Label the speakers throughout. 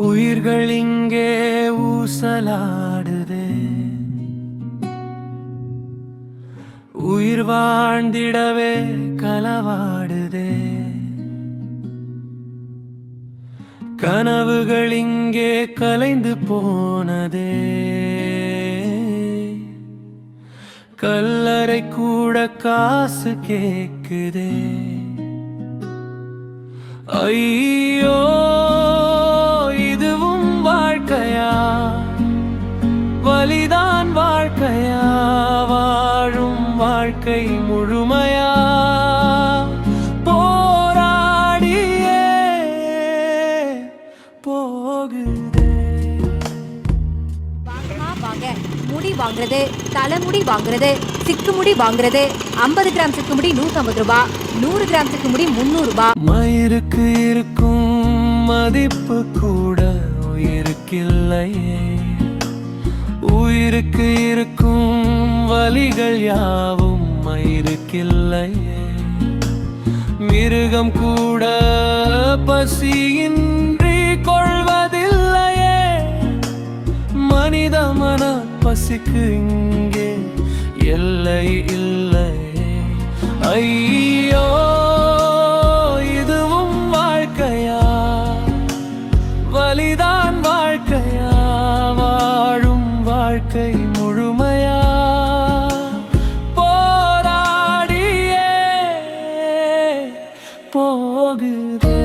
Speaker 1: உயிர்கள் இங்கே ஊசலாடுதே. உயிர் வாழ்ந்திடவே களவாடுதே. கனவுகள் இங்கே கலைந்து போனதே. கல்லறை கூட காசு கேக்குதே. ஐயோ வலிதான் வாழ்க்கையா? வாழும் வாழ்க்கை முழுமையா? போராடியே போகுதே.
Speaker 2: வாங்க. முடி வாங்குறது தலைமுடி வாங்குறது சிக்கு முடி வாங்குறது ஐம்பது கிராம் சிக்கு முடி நூற்றம்பது ரூபா நூறு கிராம் சிக்கு முடி முந்நூறு ரூபாய்
Speaker 1: மயிருக்கு இருக்கும் மதிப்பு கூட உயிருக்கில்லையே. உயிருக்கு இருக்கும் வழிகள் யாவும் மயிருக்கில்லையே. மிருகம் கூட பசியின்றி கொள்வதில்லையே. மனித மன பசிக்கு இங்கே முழுமையா போராடியே போகுதே.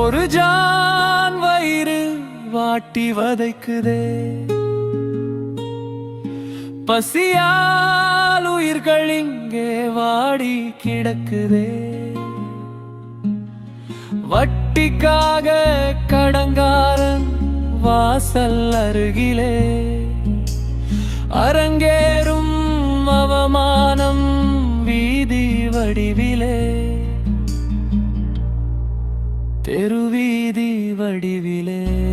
Speaker 1: ஒரு ஜான் வயிறு வாட்டி வதைக்குதே. பசியால் உயிர்கள் இங்கே வாடி கிடக்குதே. வட்டிக்காக கடங்காரன் வாசல் அருகிலே. அரங்கேறும் அவமானம் வீதி வடிவிலே. தெருவீதி வடிவிலே.